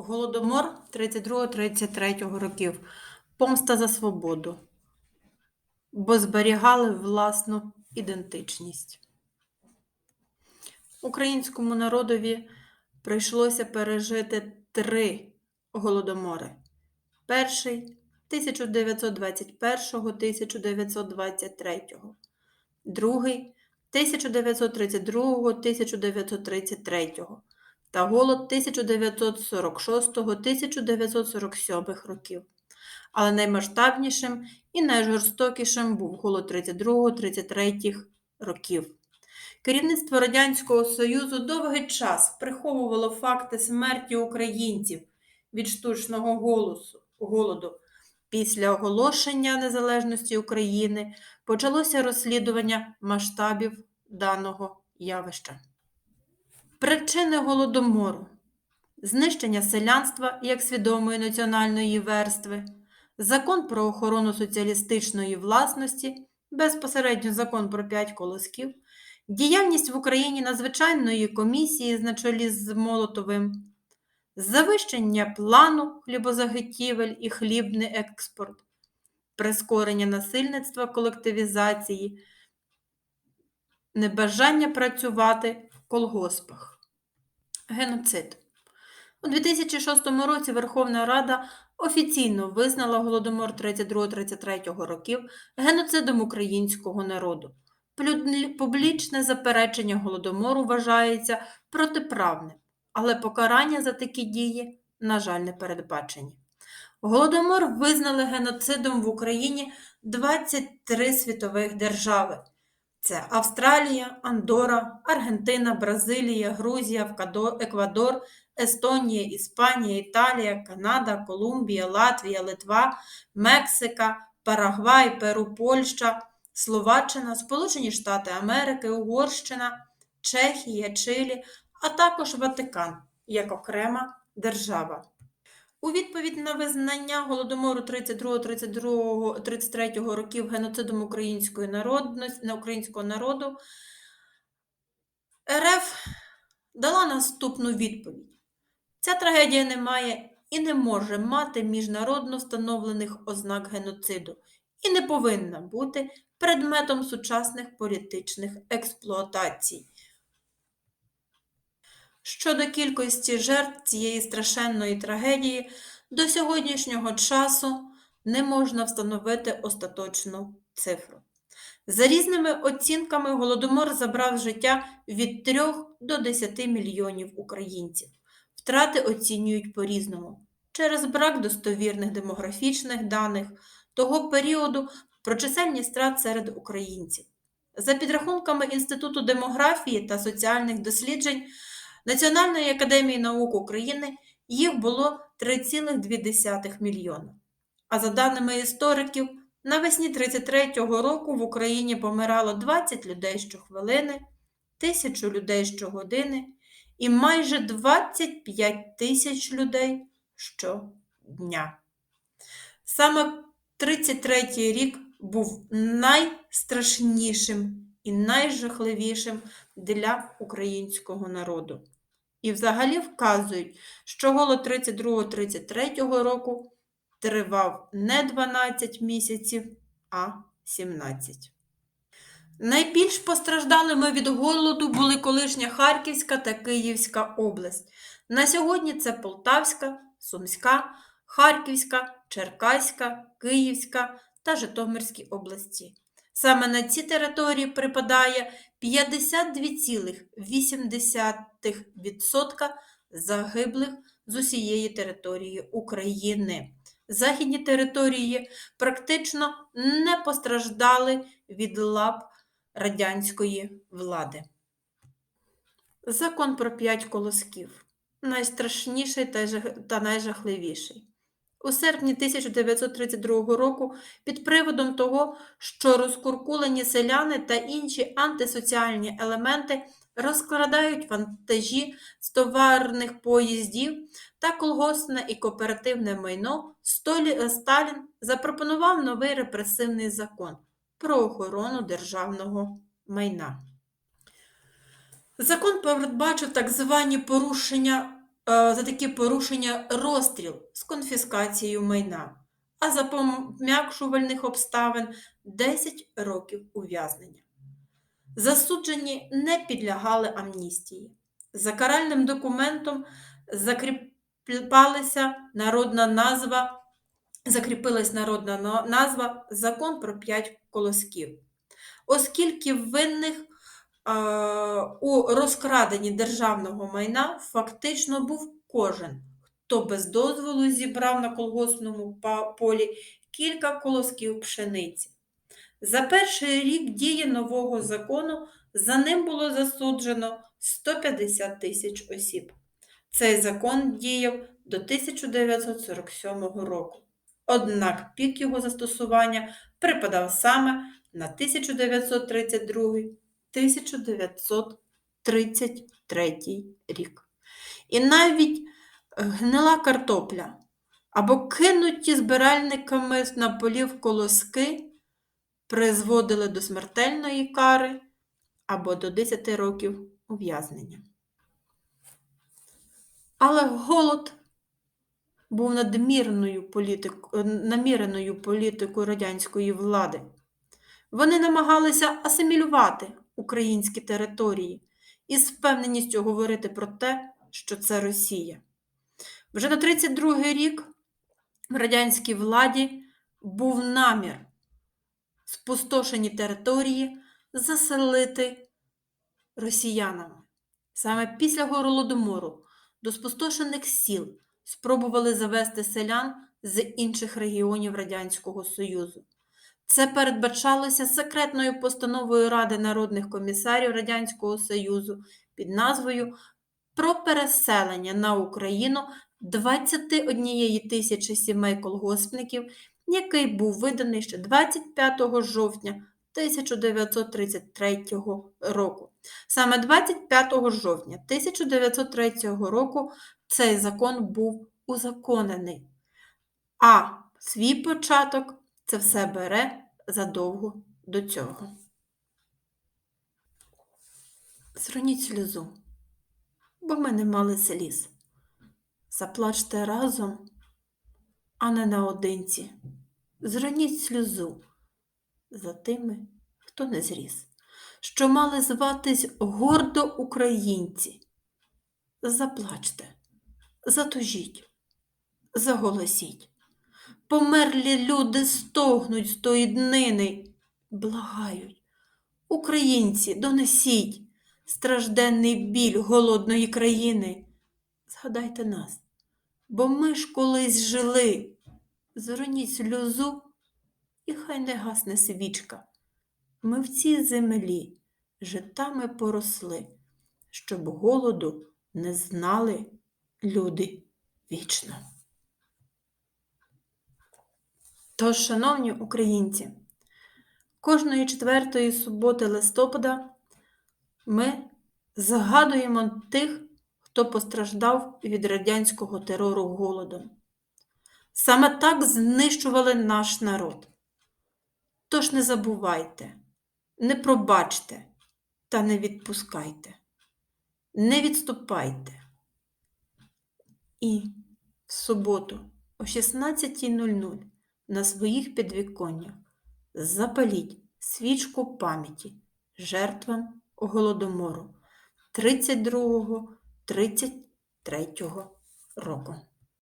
Голодомор 32-33 років. Помста за свободу. Бо зберігали власну ідентичність. Українському народові прийшлося пережити три голодомори. Перший 1921-1923, другий 1932-1933 та голод 1946-1947 років. Але наймасштабнішим і найжорстокішим був голод 32-33 років. Керівництво Радянського Союзу довгий час приховувало факти смерті українців від штучного голосу, голоду. Після оголошення незалежності України почалося розслідування масштабів даного явища. Причини голодомору, знищення селянства як свідомої національної верстви, закон про охорону соціалістичної власності, безпосередньо закон про п'ять колосків, діяльність в Україні надзвичайної комісії на чолі з Молотовим, завищення плану хлібозаготівель і хлібний експорт, прискорення насильництва колективізації, небажання працювати колгоспах. Геноцид. У 2006 році Верховна Рада офіційно визнала Голодомор 32-33 років геноцидом українського народу. Публічне заперечення Голодомору вважається протиправним, але покарання за такі дії, на жаль, не передбачені. Голодомор визнали геноцидом в Україні 23 світових держави. Це Австралія, Андора, Аргентина, Бразилія, Грузія, Еквадор, Естонія, Іспанія, Італія, Канада, Колумбія, Латвія, Литва, Мексика, Парагвай, Перу, Польща, Словаччина, Сполучені Штати Америки, Угорщина, Чехія, Чилі, а також Ватикан як окрема держава. У відповідь на визнання Голодомору 32-33 років геноцидом української народності, на українського народу, РФ дала наступну відповідь. Ця трагедія не має і не може мати міжнародно встановлених ознак геноциду і не повинна бути предметом сучасних політичних експлуатацій. Щодо кількості жертв цієї страшенної трагедії, до сьогоднішнього часу не можна встановити остаточну цифру. За різними оцінками, Голодомор забрав життя від 3 до 10 мільйонів українців. Втрати оцінюють по-різному. Через брак достовірних демографічних даних того періоду про чисельність втрат серед українців. За підрахунками Інституту демографії та соціальних досліджень Національної академії наук України їх було 3,2 мільйона. А за даними істориків, навесні 33-го року в Україні помирало 20 людей щохвилини, тисячу людей щогодини і майже 25 тисяч людей щодня. Саме 33-й рік був найстрашнішим і найжахливішим для українського народу. І взагалі вказують, що голод 32-33 року тривав не 12 місяців, а 17. Найбільш постраждалими від голоду були колишня Харківська та Київська область. На сьогодні це Полтавська, Сумська, Харківська, Черкаська, Київська та Житомирські області. Саме на ці території припадає 52,8% загиблих з усієї території України. Західні території практично не постраждали від лап радянської влади. Закон про п'ять колосків найстрашніший та найжахливіший. У серпні 1932 року під приводом того, що розкуркулені селяни та інші антисоціальні елементи розкрадають вантажі з товарних поїздів та колгоспне і кооперативне майно, Сталін запропонував новий репресивний закон про охорону державного майна. Закон передбачив так звані порушення за такі порушення розстріл з конфіскацією майна, а за пом'якшувальних обставин 10 років ув'язнення. Засуджені не підлягали амністії. За каральним документом закріпалася народна назва, закріпилась народна назва Закон про п'ять колосків. Оскільки винних е, у розкраденні державного майна фактично був кожен, хто без дозволу зібрав на колгоспному полі кілька колосків пшениці. За перший рік дії нового закону за ним було засуджено 150 тисяч осіб. Цей закон діяв до 1947 року. Однак пік його застосування припадав саме на 1932-1933 рік. І навіть е, гнила картопля або кинуті збиральниками на полів колоски призводили до смертельної кари або до 10 років ув'язнення. Але голод був надмірною політик... е, наміреною політикою радянської влади. Вони намагалися асимілювати українські території і з впевненістю говорити про те, що це Росія. Вже на 32-й рік в радянській владі був намір спустошені території заселити росіянами. Саме після Голодомору до спустошених сіл спробували завести селян з інших регіонів Радянського Союзу. Це передбачалося секретною постановою Ради народних комісарів Радянського Союзу під назвою Про переселення на Україну 21 тисячі сімей колгоспників, який був виданий ще 25 жовтня 1933 року. Саме 25 жовтня 1903 року цей закон був узаконений, а свій початок це все бере задовго до цього. Зроніть сльозу, бо ми не мали сліз. Заплачте разом, а не наодинці. Зроніть сльозу за тими, хто не зріс, що мали зватись гордо українці. Заплачте, затужіть, заголосіть. Померлі люди стогнуть з тої днини, благають. Українці, донесіть стражденний біль голодної країни. Згадайте нас, бо ми ж колись жили. Зроніть сльозу, і хай не гасне свічка. Ми в цій землі житами поросли, щоб голоду не знали люди вічно. Тож, шановні українці, кожної четвертої суботи листопада ми згадуємо тих, хто постраждав від радянського терору голодом. Саме так знищували наш народ. Тож не забувайте, не пробачте та не відпускайте, не відступайте. І в суботу о 16.00 на своїх підвіконнях запаліть свічку пам'яті жертвам Голодомору 32-33 року.